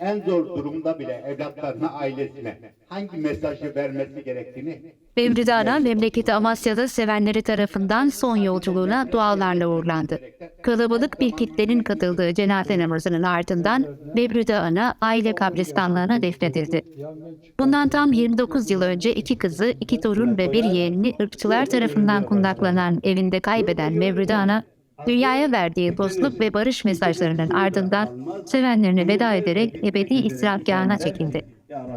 en zor durumda bile evlatlarına, ailesine hangi mesajı vermesi gerektiğini Mevlüde Ana memleketi Amasya'da sevenleri tarafından son yolculuğuna dualarla uğurlandı. Kalabalık bir kitlenin katıldığı cenaze namazının ardından Mevlüde Ana aile kabristanlığına defnedildi. Bundan tam 29 yıl önce iki kızı, iki torun ve bir yeğenini ırkçılar tarafından kundaklanan evinde kaybeden Mevlüde Ana, dünyaya verdiği dostluk ve barış mesajlarının ardından sevenlerine veda ederek ebedi istirahatgahına çekildi.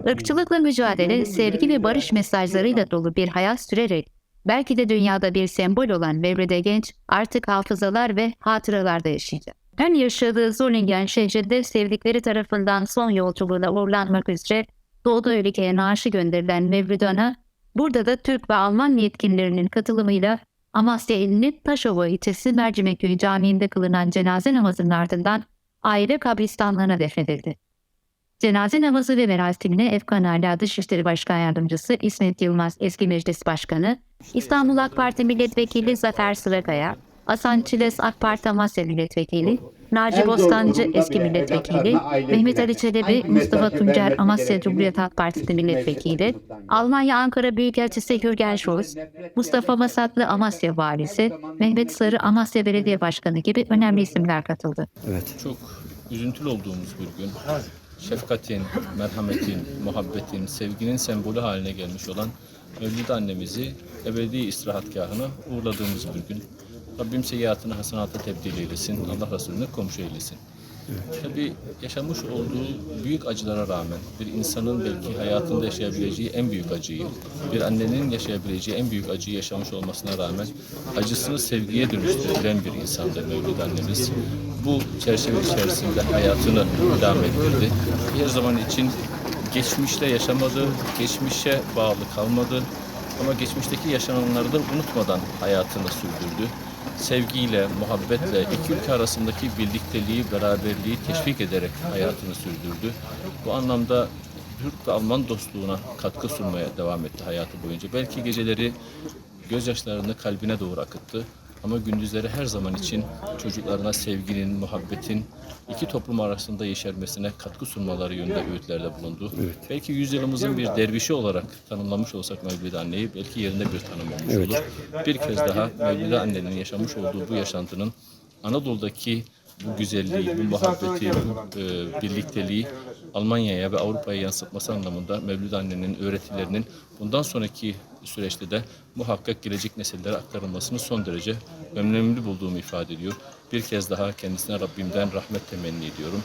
Irkçılıkla mücadele, sevgi ve barış mesajlarıyla dolu bir hayat sürerek, belki de dünyada bir sembol olan Mevlüde Genç artık hafızalar ve hatıralarda yaşayacak. Ön yaşadığı Solingen şehrinde sevdikleri tarafından son yolculuğuna uğurlanmak üzere Doğu ülkeye naaşı gönderilen Mevlüde Ana, burada da Türk ve Alman yetkililerinin katılımıyla Amasya ilinin Taşova ilçesi Mercimekköy Camii'nde kılınan cenaze namazının ardından aile kabristanlığına defnedildi. Cenaze namazı ve merasimine Efkan Ala Dışişleri Başkan Yardımcısı İsmet Yılmaz Eski Meclis Başkanı, İstanbul AK Parti Milletvekili Zafer Sırakaya, Hasan Çiles AK Parti Amasya Milletvekili, Naci Bostancı Eski Milletvekili, Mehmet Ali Çelebi, Mustafa Tuncer Amasya Cumhuriyet Halk Partisi Milletvekili, Almanya Ankara Büyükelçisi Jürgen Scholz, Mustafa Masatlı Amasya Valisi, Mehmet Sarı Amasya Belediye Başkanı gibi önemli isimler katıldı. Çok üzüntülü olduğumuz bir gün. Şefkatin, merhametin, muhabbetin, sevginin sembolü haline gelmiş olan Mevlüde annemizi ebedi istirahatgahına uğurladığımız bir gün. Rabbim seyyiatını hasenata tebdil eylesin. Allah Resulüne komşu eylesin. Tabi yaşamış olduğu büyük acılara rağmen bir insanın belki hayatında yaşayabileceği en büyük acıyı, bir annenin yaşayabileceği en büyük acıyı yaşamış olmasına rağmen acısını sevgiye dönüştürebilen bir insandır Mevlüt annemiz. Bu çerçeve içerisinde hayatını devam ettirdi. Her zaman için geçmişte yaşamadı, geçmişe bağlı kalmadı ama geçmişteki yaşananları da unutmadan hayatını sürdürdü sevgiyle, muhabbetle, iki ülke arasındaki birlikteliği, beraberliği teşvik ederek hayatını sürdürdü. Bu anlamda Türk ve Alman dostluğuna katkı sunmaya devam etti hayatı boyunca. Belki geceleri gözyaşlarını kalbine doğru akıttı. Ama gündüzleri her zaman için çocuklarına sevginin, muhabbetin iki toplum arasında yeşermesine katkı sunmaları yönünde öğütlerde bulundu. Belki yüzyılımızın bir dervişi olarak tanımlamış olsak Mevlüde anneyi belki yerinde bir tanım olmuş olur. Bir kez daha Mevlüde annenin yaşamış olduğu bu yaşantının Anadolu'daki bu güzelliği, bu muhabbeti, bu e, birlikteliği Almanya'ya ve Avrupa'ya yansıtması anlamında Mevlüt annenin öğretilerinin bundan sonraki süreçte de muhakkak gelecek nesillere aktarılmasını son derece önemli bulduğumu ifade ediyor. Bir kez daha kendisine Rabbimden rahmet temenni ediyorum.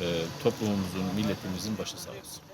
E, toplumumuzun, milletimizin başı sağ olsun.